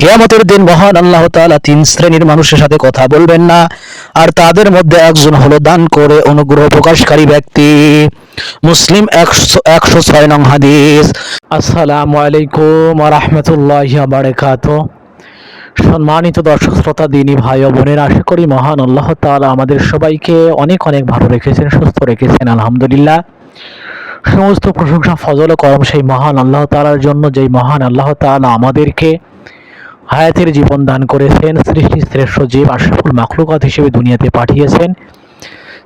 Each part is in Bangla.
কেয়ামতের দিন মহান আল্লাহ তাআলা তিন শ্রেণির মানুষের সাথে কথা বলবেন না, আর তাদের মধ্যে একজন হলো দান করে অনুগ্রহ প্রকাশকারী ব্যক্তি। মুসলিম একশো একশো ছয় নং হাদিস। আসসালামু আলাইকুম রহমতুল্লাহ বারাকাত সম্মানিত দর্শক, শ্রোতা, দিনী ভাই ও বোনের, আশা করি মহান আল্লাহ তাআলা আমাদের সবাইকে অনেক অনেক ভালো রেখেছেন, সুস্থ রেখেছেন, আলহামদুলিল্লাহ। সমস্ত প্রশংসা, ফজল করম সেই মহান আল্লাহ তাআলার জন্য, যেই মহান আল্লাহ তাআলা আমাদেরকে হায়াতের জীবন দান করেছেন, সৃষ্টি শ্রেষ্ঠ জীব আশরাফুল মাখলুকাত হিসেবে দুনিয়াতে পাঠিয়েছেন।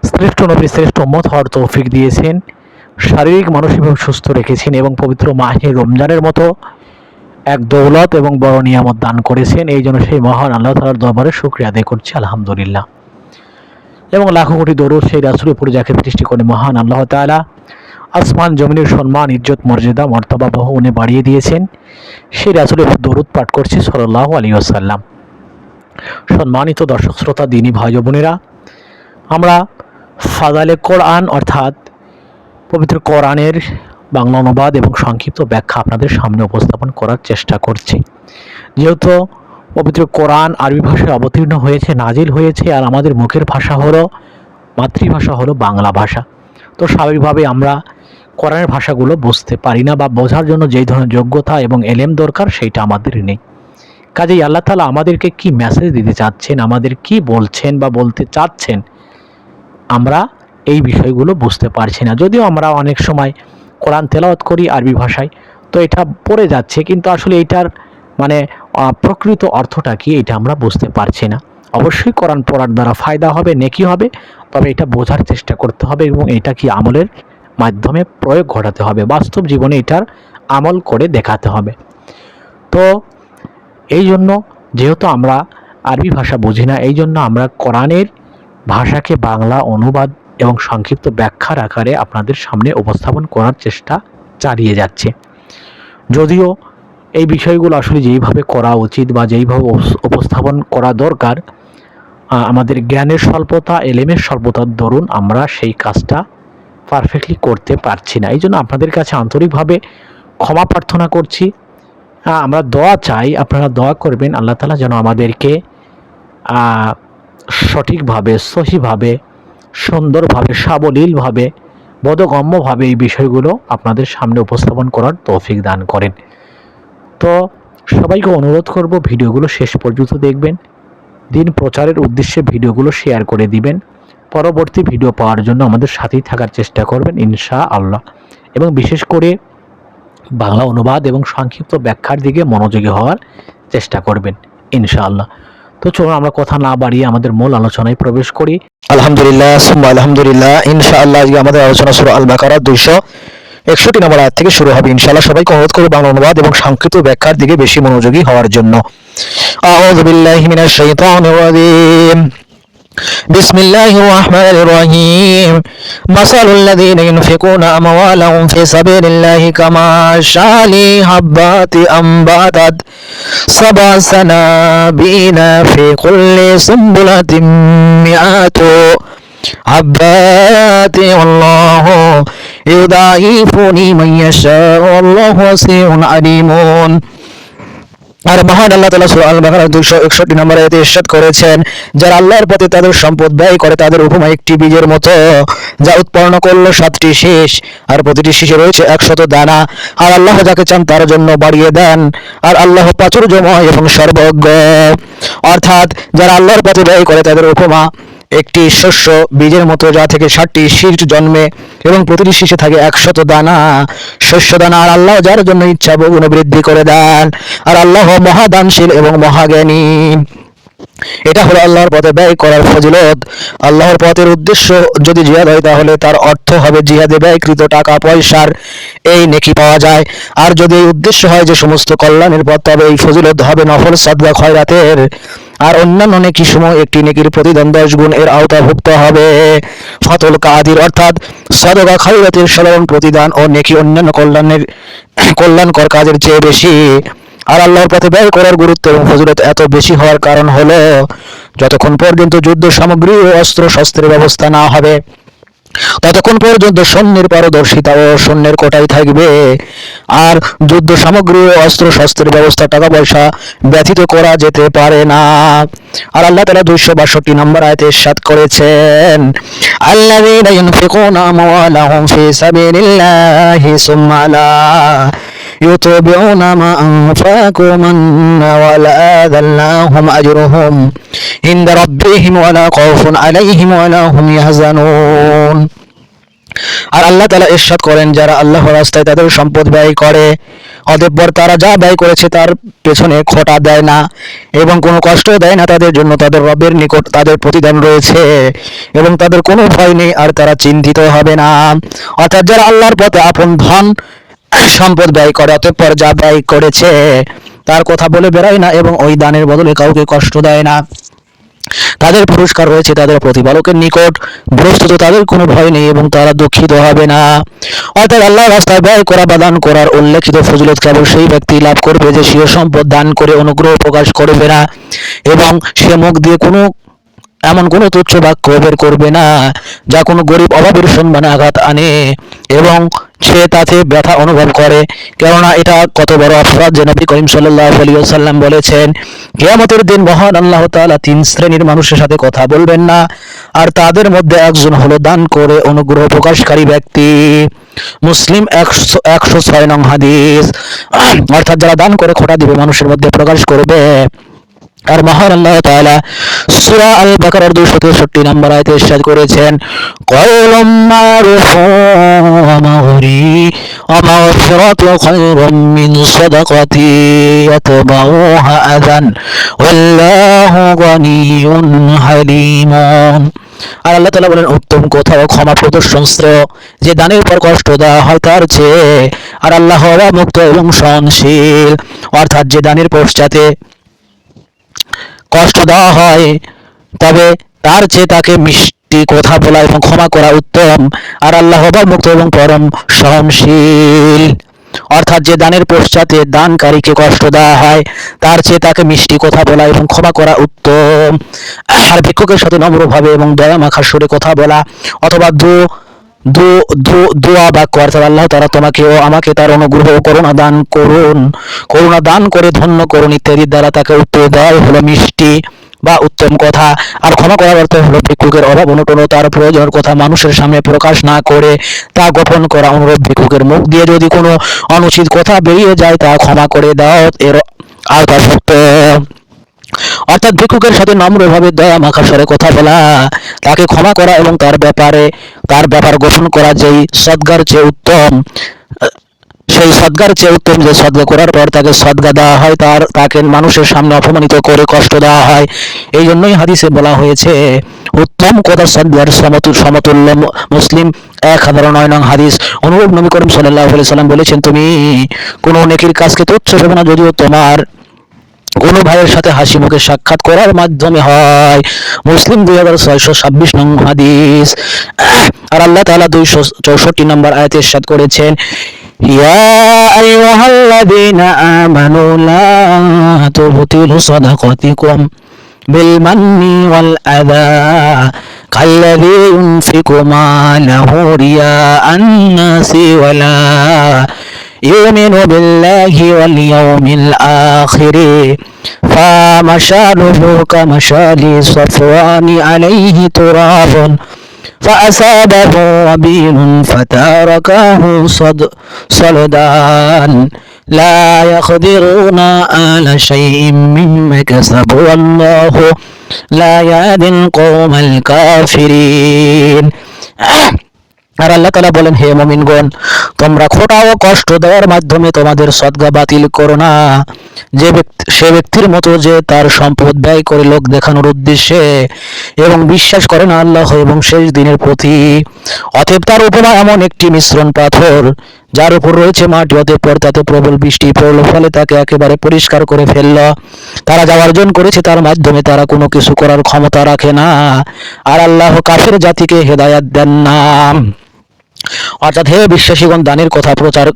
শ্রেষ্ঠ নবী, শ্রেষ্ঠ মত হওয়ার তৌফিক দিয়েছেন। শারীরিক মানসিকভাবে সুস্থ রেখেছেন এবং পবিত্র মাহে রমজানের মতো এক দৌলত এবং বড় নিয়ামত দান করেছেন। এই জন্য সেই মহান আল্লাহ তালার দরবারে শুক্রিয়া আদায় করছি, আলহামদুলিল্লাহ। এবং লাখো কোটি দরুদ সেই রাসুলের উপরে যাকে সৃষ্টি করে মহান আল্লাহ তাআলা। আসমান জমিনের সম্মান, ইজ্জত, মর্যাদা, মর্তবা বহু উনি বাড়িয়ে দিয়েছেন। সেই রাসুলের দরুদ পাঠ করছি সাল্লাহ আলী আসাল্লাম সম্মানিত দর্শক, শ্রোতা, দিনী ভাই বোনেরা, আমরা ফাদালে কোরআন অর্থাৎ পবিত্র কোরআনের বাংলা অনুবাদ এবং সংক্ষিপ্ত ব্যাখ্যা আপনাদের সামনে উপস্থাপন করার চেষ্টা করছি। যেহেতু পবিত্র কোরআন আরবি ভাষায় অবতীর্ণ হয়েছে, নাজিল হয়েছে, আর আমাদের মুখের ভাষা হলো, মাতৃভাষা হলো বাংলা ভাষা। তো স্বাভাবিকভাবে আমরা কোরআনের ভাষাগুলো বুঝতে পারি না বা বোঝার জন্য যেই ধরনের যোগ্যতা এবং এলেম দরকার সেইটা আমাদের নেই। কাজেই আল্লাহ তালা আমাদেরকে কি মেসেজ দিতে চাচ্ছেন, আমাদের কি বলছেন বা বলতে চাচ্ছেন, আমরা এই বিষয়গুলো বুঝতে পারছি না। যদিও আমরা অনেক সময় কোরআন তেলাওয়াত করি আরবি ভাষায়, তো এটা পড়ে যাচ্ছে, কিন্তু আসলে এটার মানে প্রকৃত অর্থটা কি এটা আমরা বুঝতে পারছি না। অবশ্যই কোরআন পড়ার দ্বারা ফায়দা হবে, নেকি হবে, তবে এটা বোঝার চেষ্টা করতে হবে এবং এটা কি আমলের মাধ্যমে প্রয়োগ ঘটাতে হবে। বাস্তব জীবনে এটার আমল করে দেখাতে হবে। তো এই জন্য যেহেতু আমরা আরবি ভাষা বুঝি না, এই জন্য আমরা কোরআনের ভাষাকে বাংলা অনুবাদ এবং সংক্ষিপ্ত ব্যাখ্যার আকারে আপনাদের সামনে উপস্থাপন করার চেষ্টা চালিয়ে যাচ্ছে। যদিও এই বিষয়গুলো আসলে যেইভাবে করা উচিত বা যেইভাবে উপস্থাপন করা দরকার আমাদের জ্ঞানের স্বল্পতা, এলেমের স্বল্পতার দরুন আমরা সেই কাজটা পারফেক্টলি করতে পারছি না। এই জন্য আপনাদের কাছে আন্তরিকভাবে ক্ষমা প্রার্থনা করছি। আমরা দোয়া চাই, আপনারা দোয়া করবেন, আল্লাহ তালা যেন আমাদেরকে সঠিকভাবে, সহিভাবে, সুন্দরভাবে, সাবলীলভাবে, বোধগম্যভাবে এই বিষয়গুলো আপনাদের সামনে উপস্থাপন করার তৌফিক দান করেন। তো সবাইকে অনুরোধ করব, ভিডিওগুলো শেষ পর্যন্ত দেখবেন। দিন প্রচারের উদ্দেশ্যে ভিডিওগুলো শেয়ার করে দিবেন। পরবর্তী ভিডিও পাওয়ার জন্য আমাদের সাথেই থাকার চেষ্টা করবেন ইনশা আল্লাহ এবং বিশেষ করে বাংলা অনুবাদ এবং সংক্ষিপ্ত ব্যাখ্যার দিকে মনোযোগী হওয়ার চেষ্টা করবেন, ইনশাআল্লাহ। তো চলুন আমরা কথা না বাড়িয়ে আমাদের মূল আলোচনায় প্রবেশ করি। আলহামদুলিল্লাহ, সুম্মা আলহামদুলিল্লাহ, ইনশাআল্লাহ, আজকে আমাদের আলোচনা শুরু আল বাকারা দুইশো একষট্টি নম্বর আয়াত থেকে শুরু হবে, ইনশাআল্লাহ। সবাইকে অনুরোধ করে বাংলা অনুবাদ এবং সংক্ষিপ্ত ব্যাখ্যার দিকে বেশি মনোযোগী হওয়ার জন্য। আউযু বিল্লাহি মিনাশ শাইতানির রাজীম। بسم الله الرحمن الرحيم مثل الذين ينفقون أموالهم في سبيل الله كمثل حبات أنبتت سبع سنابين في كل سنبلة مئات حبات والله يضاعف لمن يشاء والله واسع عليم আর মহান আল্লাহ তালা সুরা আল বাকারা দুশো একষট্টি নম্বর এতে ইরশাদ করেছেন, যারা আল্লাহর পথে তাদের সম্পদ ব্যয় করে তাদের উপমা একটি বীজের মতো, যা উৎপন্ন করল সাতটি শীষ, আর প্রতিটি শীষে রয়েছে একশত দানা, আর আল্লাহ যাকে চান তার জন্য বাড়িয়ে দেন, আর আল্লাহ প্রাচুর্যময় এবং সর্বজ্ঞ। অর্থাৎ যারা আল্লাহর পথে ব্যয় করে তাদের উপমা একটি শস্য বীজের মতো, যা থেকে ষাটটি শীষ জন্মে এবং প্রতিটি শীষে থাকে একশত দানা। শস্য দানা আর আল্লাহ যার জন্য ইচ্ছা বহুগুণে বৃদ্ধি করে দেন। আর আল্লাহ মহাদানশীল এবং মহাজ্ঞানী। এটা হলো আল্লাহর পথে ব্যয় করার ফজিলত। আল্লাহর পথের উদ্দেশ্য যদি জিহাদ হয়, তাহলে তার অর্থ হবে জিহাদে ব্যয়কৃত টাকা, পয়সার এই নেকি পাওয়া যায়। আর যদি উদ্দেশ্য হয় যে সমস্ত কল্যাণের পথ, তবে এই ফজিলত হবে নফল সাদগা খয়রাতের। আর অন্যান্য নেকি সময় একটি নেকির প্রতিদান দশ গুণ এর আওতাভুক্ত হবে। ফতল কাদির অর্থাৎ সদগা খাইরাতের সাধারণ প্রতিদান ও নেকি অন্যান্য কল্যাণের কল্যাণকর কাজের চেয়ে বেশি। আর আল্লাহর পথে ব্যয় করার গুরুত্ব এবং ফজিলত এত বেশি হওয়ার কারণ হলো, যতক্ষণ পর্যন্ত যুদ্ধ সামগ্রী ও অস্ত্র শস্ত্রের ব্যবস্থা না হবে ততক্ষণ পর্যন্ত সৈন্যের পারদর্শিতা ও সৈন্যের কোটাই থাকবে। আর যুদ্ধ সামগ্রী ও অস্ত্র শস্ত্রের ব্যবস্থা টাকা পয়সা ব্যথিত করা যেতে পারে না। আর আল্লাহ তালা দুইশো বাষট্টি নম্বর আয়তে সাত করেছেন আল্লাহ ينفقون أموالهم في سبيل الله ثم لا يتبعون ما أنفقوا من ولا أذى لهم أجرهم عند ربهم ولا خوف عليهم ولا هم يحزنون আর আল্লাহ তালা ইরশাদ করেন যারা আল্লাহ রাস্তায় তাদের সম্পদ ব্যয় করে অতঃপর তারা যা ব্যয় করেছে তার পেছনে খোটা দেয় না এবং কোনো কষ্ট দেয় না তাদের জন্য তাদের রবের নিকট তাদের প্রতিদান রয়েছে এবং তাদের কোনো ভয় নেই আর তারা চিন্তিত হবে না অর্থাৎ যারা আল্লাহর পথে আপন ধন সম্পদ ব্যয় করে অতঃপর যা ব্যয় করেছে। তার কথা বলে বেড়ায় না এবং ওই দানের বদলে কাউকে কষ্ট দেয় না। তাদের পুরস্কার রয়েছে তাদের প্রতিপালকের নিকট। বস্তুত তাদের কোনো ভয় নেই এবং তারা দুঃখিত হবে না। অর্থাৎ আল্লাহ রাস্তায় ব্যয় করা বা দান করার উল্লেখিত ফজিলত কেবল সেই ব্যক্তি লাভ করবে যে স্বীয় সম্পদ দান করে অনুগ্রহ প্রকাশ করবে না। এবং সে মুখ দিয়ে কোনো এমন কোনো তুচ্ছ বাক্য বের করবে না, যা কোনো গরিব অভাবের সম্মানে আঘাত আনে এবং সে তাতে ব্যথা অনুভব করে। কেননা এটা কত বড় অপরাধ যে নবী করিম সাল্লাহ আলী সাল্লাম বলেছেন, কেয়ামতের দিন মহান আল্লাহ তাআলা তিন শ্রেণির মানুষের সাথে কথা বলবেন না, আর তাদের মধ্যে একজন হলো দান করে অনুগ্রহ প্রকাশকারী ব্যক্তি। মুসলিম একশো একশো ছয় নং হাদিস। অর্থাৎ যারা দান করে খোটা দিবে মানুষের মধ্যে প্রকাশ করবে। আর মহান আল্লাহ তাআলা সূরা আল বাকারার 263 নম্বর আয়াতে ইরশাদ করেছেন, কওলুম মারুফুম মাগরি মাগফিরাতু খায়রুম মিন সাদাকাতি ইয়াতবাউহা আযান, ওয়াল্লাহু গনিয়্যুন হালিমুন। আর আল্লাহ তাআলা বলেন, উত্তম কথা ও ক্ষমা প্রদর্শন যে দানের উপর কষ্ট দেওয়া হয় তার চেয়ে, আর আল্লাহ মুক্ত এবং সহনশীল। অর্থাৎ যে দানের পশ্চাতে কষ্ট দেওয়া হয়, তবে তার চেয়ে তাকে মিষ্টি কথা বলা এবং ক্ষমা করা উত্তম। আর আল্লাহ হবার মুক্ত এবং পরম সহনশীল। অর্থাৎ যে দানের পশ্চাতে দানকারীকে কষ্ট দেওয়া হয়, তার চেয়ে তাকে মিষ্টি কথা বলা এবং ক্ষমা করা উত্তম। আর ভিক্ষুকের সাথে নম্রভাবে এবং দয়া মাখার সুরে কথা বলা অথবা দু দোয়া বাক্য অর্থাৎ আল্লাহ তারা তোমাকে ও আমাকে তার অনুগ্রহ করুণা দান করুন। করুণা দান করে ধন্য করুন ইত্যাদির দ্বারা তাকে উত্তর দেওয়াই হলো মিষ্টি বা উত্তম কথা। আর ক্ষমা করার অর্থ হলো ভিক্ষুকের অভাব অনটন তার প্রয়োজনের কথা মানুষের সামনে প্রকাশ না করে তা গোপন করা অনুরোধ ভিক্ষুকের মুখ দিয়ে। যদি কোনো অনুচিত কথা বেরিয়ে যায় তা ক্ষমা করে দাও। এর আওতাভুক্ত অর্থাৎ ভিক্ষুকের সাথে নম্রভাবে দয়া মাখা স্বরে কথা বলা, তাকে ক্ষমা করা এবং তার ব্যাপারে, তার ব্যাপার গোপন করা যেই সদ্গার চেয়ে উত্তম, সেই সদ্গার চেয়ে উত্তম যে সদ্গা করার পর তাকে সদ্গা দেওয়া হয়, তার, তাকে মানুষের সামনে অপমানিত করে কষ্ট দেওয়া হয়। এই জন্যই হাদিসে বলা হয়েছে, উত্তম কথা সদ্গার সমতুল সমতুল্য মুসলিম এক হাজার নয় নং হাদিস। অনুরূপ নবী করিম সাল্লাহ সাল্লাম বলেছেন, তুমি কোনো নেকির কাজকে তুচ্ছ ভেবে না, যদিও তোমার কোনো ভাইয়ের সাথে হাসি মুখে সাক্ষাৎ করার মাধ্যমে হয় মুসলিম দুই হাজার ছয়শো ছাব্বিশ নং হাদিস আর আল্লাহ তাআলা দুইশো চৌষট্টি নম্বর আয়াতে ইরশাদ করেছেন ইয়া আইয়ুহাল্লাযীনা আমানু লা তুবতিলু সাদাকাতিকুম بالمن والأذى كالذي ينفق ماله رياء الناس ولا يؤمن بالله واليوم الآخر فمشاله كمشال صفوان عليه تراب فأصابه وبيل فتاركه صد صلدان لا يقدرون على شيء مما كسبوا والله لا يهدي القوم الكافرين আর আল্লাহ তালা বলেন হে মমিনগণ তোমরা খোটা ও কষ্ট দেওয়ার মাধ্যমে তোমাদের সদ্গা বাতিল করো না। যে ব্যক্তি সে ব্যক্তির মতো যে তার সম্পদ ব্যয় করে লোক দেখানোর উদ্দেশ্যে এবং বিশ্বাস করে না আল্লাহ এবং শেষ দিনের প্রতি। অতএব তার উপমা এমন একটি মিশ্রণ পাথর, যার উপর রয়েছে মাটি। অতঃপর তাতে প্রবল বৃষ্টি পড়ল ফলে তাকে একেবারে পরিষ্কার করে ফেলল। তারা যা অর্জন করেছে, তার মাধ্যমে তারা কোনো কিছু করার ক্ষমতা রাখে না। আর আল্লাহ কাফের জাতিকে হেদায়াত দেন না। অর্থাৎ হে বিশ্বাসীগণ, দানের কথা প্রচার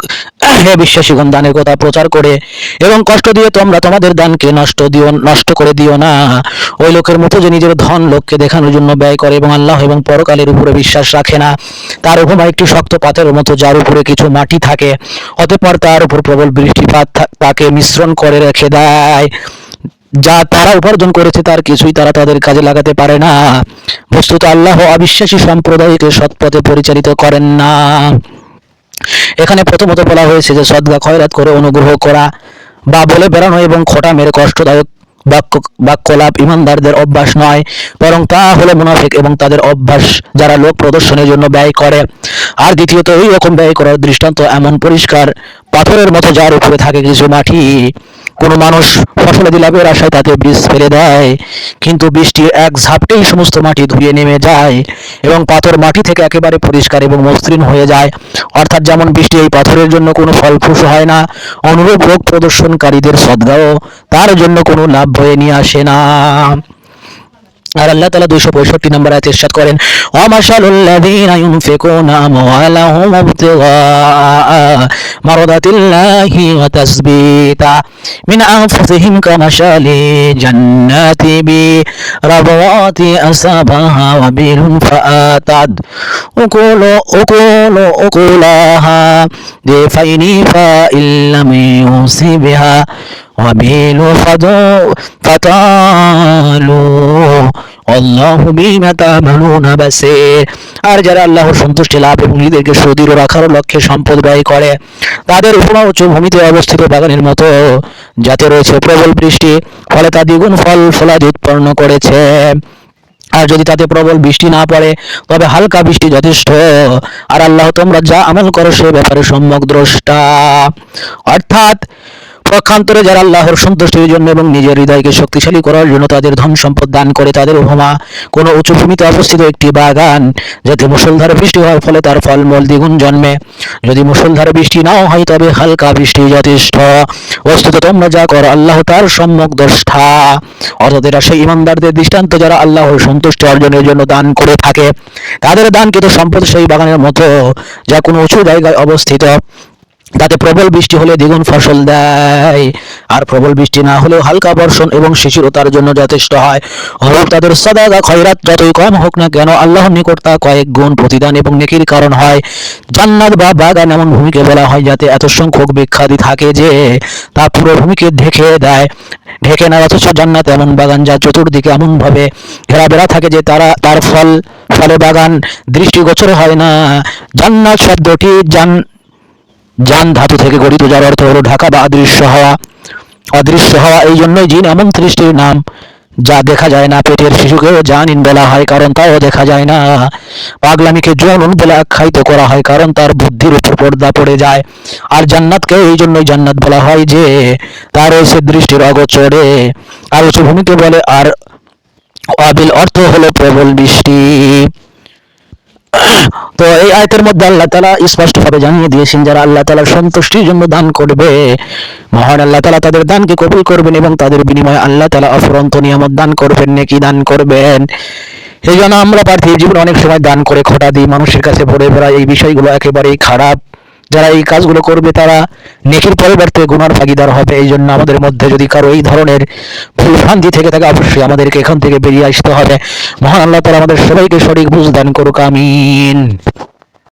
হে বিশ্বাসীগণ, দানের কথা প্রচার করে এবং কষ্ট দিয়ে তোমরা তোমাদের দানকে নষ্ট দিও, নষ্ট করে দিও না। ওই লোকের মতো যে নিজের ধন লোককে দেখানোর জন্য ব্যয় করে এবং আল্লাহ এবং পরকালের উপরে বিশ্বাস রাখে না, তার উপমা একটি শক্ত পাথরের মতো যার উপরে কিছু মাটি থাকে, অতঃপর তার উপর প্রবল বৃষ্টিপাত তাকে মিশ্রণ করে রেখে দেয়। যা তারা উপার্জন করেছে তার কিছুই তারা তাদের কাজে লাগাতে পারে না। বস্তুত আল্লাহ অবিশ্বাসী সম্প্রদায়কে সৎপথে পরিচালিত করেন না। এখানে প্রথমত বলা হয়েছে যে সদগা, খয়রাত করে অনুগ্রহ করা বা বলে বেড়ানো এবং খোটা মেরে কষ্টদায়ক বাক্য, বাক্যলাপ ইমানদারদের অভ্যাস নয়, বরং তা হলো মুনাফিক এবং তাদের অভ্যাস যারা লোক প্রদর্শনের জন্য ব্যয় করে। আর দ্বিতীয়ত, এই রকম ব্যয় করার দৃষ্টান্ত এমন পরিষ্কার পাথরের মতো যার উপরে থাকে কিছু মাটি। কোনো মানুষ ফসলাদি লাভের আশায় তাতে বীজ ফেলে দেয়, কিন্তু বৃষ্টির এক ঝাপটেই সমস্ত মাটি ধুয়ে নেমে যায় এবং পাথর মাটি থেকে একেবারে পরিষ্কার এবং মসৃণ হয়ে যায়। অর্থাৎ যেমন বৃষ্টি এই পাথরের জন্য কোনো ফল ফুস হয় না, অনুরূপ রোগ প্রদর্শনকারীদের সদ্গাও তার জন্য কোনো লাভ বয়ে নিয়ে আসে না। আর আল্লাহ তালা দুইশো পঁয়ষট্টি নম্বর আয়াতে ইরশাদ করেন, অমাশালুল্লাযীনা ইউনফিকুনা আমওয়ালাহুম ইবতিগাআ মারদাতিল্লাহি ওয়া তাসবিতা মিন আনফুসিহিম কামাশালি জান্নাতি বি রাবওয়াতি আসাবাহা ওয়া বিলুন ফাআতাদ উকুলু উকুলু, উকুলাহা, দিফাইনি ফাইল্লাম ইউসিবিহা وبيل فدو فتالوا والله بما تعملون بصير আর যারা আল্লাহর সন্তুষ্টি লাভ এবং নিজেদেরকে সুদৃঢ় রাখার লক্ষ্যে সম্পদ ব্যয় করে তাদের উপমা উঁচু ভূমিতে অবস্থিত বাগানের মতো যাতে রয়েছে প্রবল বৃষ্টি ফলে তা দ্বিগুণ ফল ফলাদি উৎপন্ন করেছে আর যদি তাতে প্রবল বৃষ্টি না পড়ে তবে হালকা বৃষ্টি যথেষ্ট আর আল্লাহ তোমরা যা আমল করো সে ব্যাপারে সম্যক দ্রষ্টা অর্থাৎ পক্ষান্তরে যারা আল্লাহর সন্তুষ্টির জন্য এবং নিজের হৃদয়কে শক্তিশালী করার জন্য তাদের ধন সম্পদ দান করে তাদের উপমা, কোনো উঁচু ভূমিতে অবস্থিত একটি বাগান, যাতে মুষলধারে বৃষ্টি হওয়ার ফলে তার ফলমূল দ্বিগুণ জন্মে। যদি মুষলধারে বৃষ্টি নাও হয়, তবে হালকা বৃষ্টি যথেষ্ট। বস্তুত তোমরা যা করো, আল্লাহ তার সম্যক দ্রষ্টা। অর্থাৎ এরা সেই ইমানদারদের দৃষ্টান্ত যারা আল্লাহর সন্তুষ্টি অর্জনের জন্য দান করে থাকে। তাদের দানকৃত সম্পদ সেই বাগানের মতো, যা কোনো উঁচু জায়গায় অবস্থিত। তাতে প্রবল বৃষ্টি হলে দ্বিগুণ ফসল দেয়। আর প্রবল বৃষ্টি না হলেও হালকা বর্ষণ এবং শিশিরতার জন্য যথেষ্ট হয়। অরূপ তাদের সদাগা খয়রাত, যতই কম হোক না কেন আল্লাহর নিকট তা কয়েক গুণ প্রতিদান এবং নেকির কারণ হয়। জান্নাত বা বাগান এমন ভূমিকে বলা হয় যাতে এত সংখ্যক বিখ্যাতি থাকে যে তা পুরো ভূমিকে ঢেকে দেয়। ঢেকে না অথচ জান্নাত এমন বাগান যা চতুর্দিকে এমন ভাবে ঘেরাবেড়া থাকে যে তারা তার ফল, ফলে বাগান দৃষ্টিগোচর হয় না। জান্নাত শব্দটি জান জান ধাতু থেকে গঠিত, যার অর্থ হলো ঢাকা বা অদৃশ্য হওয়া। অদৃশ্য হওয়া এই জন্যই জিন এমন সৃষ্টির নাম, যা দেখা যায় না। পেটের শিশুকেও জানিন বলা হয়, কারণ তাও দেখা যায় না। পাগলামিকে জনন বলে আখ্যায়িত করা হয়, কারণ তার বুদ্ধির উপর পর্দা পড়ে যায়। আর জান্নাতকে এই জন্যই জান্নাত বলা হয় যে, তার রয়েছে দৃষ্টির অগোচরে। আর উঁচু ভূমিকে বলে আর অবিল অর্থ হলো প্রবল বৃষ্টি। তো এই আয়তের মধ্যে আল্লাহ তালা স্পষ্টভাবে জানিয়ে দিয়েছেন যারা আল্লাহ তালার সন্তুষ্টির জন্য দান করবে, মহান আল্লাহ তালা তাদের দানকে কবুল করবেন এবং তাদের বিনিময়ে আল্লাহ তালা অফরন্ত নিয়ামত দান করবেন, নেকি দান করবেন। এই জন্য আমরা পার্থিব জীবনে অনেক সময় দান করে খোটা দিই, মানুষের কাছে ভরে ভরা এই বিষয়গুলো একেবারেই খারাপ। যারা এই কাজগুলো করবে তারা নেকির পরিবর্তে গুনার ভাগিদার হবে। এই জন্য আমাদের মধ্যে যদি কারও এই ধরনের ভুলভ্রান্তি থেকে থাকে, অবশ্যই আমাদেরকে এখান থেকে বেরিয়ে আসতে হবে। মহান আল্লাহ তারা আমাদের সবাইকে সঠিক বুঝ দান করুক, আমিন।